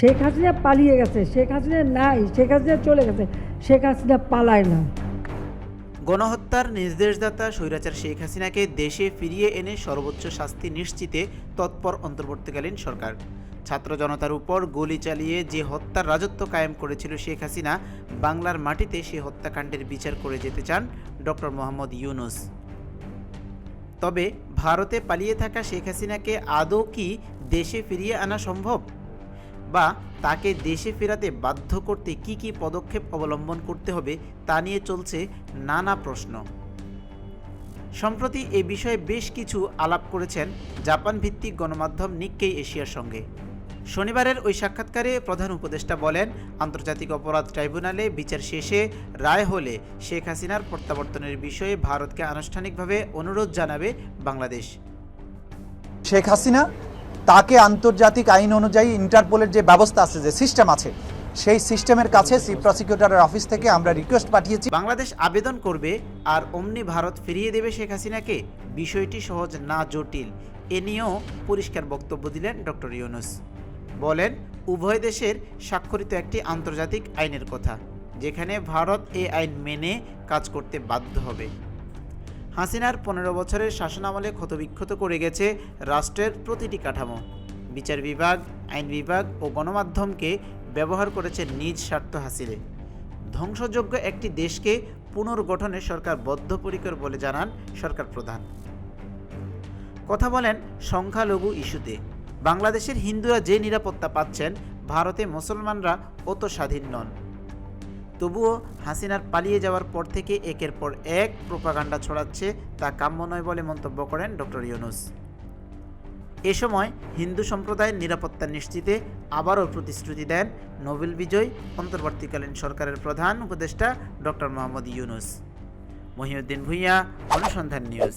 শেখ হাসিনা পালিয়ে গেছে, শেখ হাসিনা নাই, শেখ হাসিনা চলে গেছে, শেখ হাসিনা পালায় না। গণহত্যার নির্দেশদাতা স্বৈরাচার শেখ হাসিনাকে দেশে ফিরিয়ে এনে সর্বোচ্চ শাস্তি নিশ্চিতে তৎপর অন্তর্বর্তীকালীন সরকার। ছাত্র জনতার উপর গুলি চালিয়ে যে হত্যার রাজত্ব কায়েম করেছিল শেখ হাসিনা, বাংলার মাটিতে সে হত্যাকাণ্ডের বিচার করে যেতে চান ডক্টর মোহাম্মদ ইউনুস। তবে ভারতে পালিয়ে থাকা শেখ হাসিনাকে আদৌ কি দেশে ফিরিয়ে আনা সম্ভব? বা তাকে দেশে ফেরাতে বাধ্য করতে কি কি পদক্ষেপ অবলম্বন করতে হবে তা নিয়ে চলছে নানা প্রশ্ন। সম্প্রতি এ বিষয়ে বেশ কিছু আলাপ করেছেন জাপান ভিত্তিক গণমাধ্যম নিক্কেই এশিয়ার সঙ্গে। শনিবারের ওই সাক্ষাৎকারে প্রধান উপদেষ্টা বলেন, আন্তর্জাতিক অপরাধ ট্রাইব্যুনালে বিচার শেষে রায় হলে শেখ হাসিনার প্রত্যাবর্তনের বিষয়ে ভারতকে আনুষ্ঠানিকভাবে অনুরোধ জানাবে বাংলাদেশ। শেখ হাসিনা তাকে আন্তর্জাতিক আইন অনুযায়ী ইন্টারপোলের যে ব্যবস্থা আছে, যে সিস্টেম আছে, সেই সিস্টেমের কাছে চিফ প্রসিকিউটরের অফিস থেকে আমরা রিকোয়েস্ট পাঠিয়েছি। বাংলাদেশ আবেদন করবে আর অমনি ভারত ফিরিয়ে দেবে শেখ হাসিনাকে। বিষয়টি সহজ না জটিল। এ নিয়েও পরিষ্কার বক্তব্য দিলেন ডক্টর ইউনুস। বলেন, উভয় দেশের স্বাক্ষরিত একটি আন্তর্জাতিক আইনের কথা, যেখানে ভারত এ আইন মেনে কাজ করতে বাধ্য হবে। হাসিনার পনেরো বছরের শাসনামলে ক্ষতবিক্ষত করে গেছে রাষ্ট্রের প্রতিটি কাঠামো। বিচার বিভাগ, আইন বিভাগ ও গণমাধ্যমকে ব্যবহার করেছে নিজ স্বার্থ হাসিলে। ধ্বংসযোগ্য একটি দেশকে পুনর্গঠনে সরকার বদ্ধপরিকর বলে জানান সরকার প্রধান। কথা বলেন সংখ্যালঘু ইস্যুতে। বাংলাদেশের হিন্দুরা যে নিরাপত্তা পাচ্ছেন, ভারতে মুসলমানরা অত স্বাধীন নন। তবুও হাসিনার পালিয়ে যাওয়ার পর থেকে একের পর এক প্রোপাগান্ডা ছড়াচ্ছে তা কাম্য নয় বলে মন্তব্য করেন ডক্টর ইউনুস। এ সময় হিন্দু সম্প্রদায়ের নিরাপত্তা নিশ্চিতে আবারও প্রতিশ্রুতি দেন নোবেল বিজয় অন্তর্বর্তীকালীন সরকারের প্রধান উপদেষ্টা ডক্টর মোহাম্মদ ইউনুস। মহিউদ্দিন ভূঁইয়া, অনুসন্ধান নিউজ।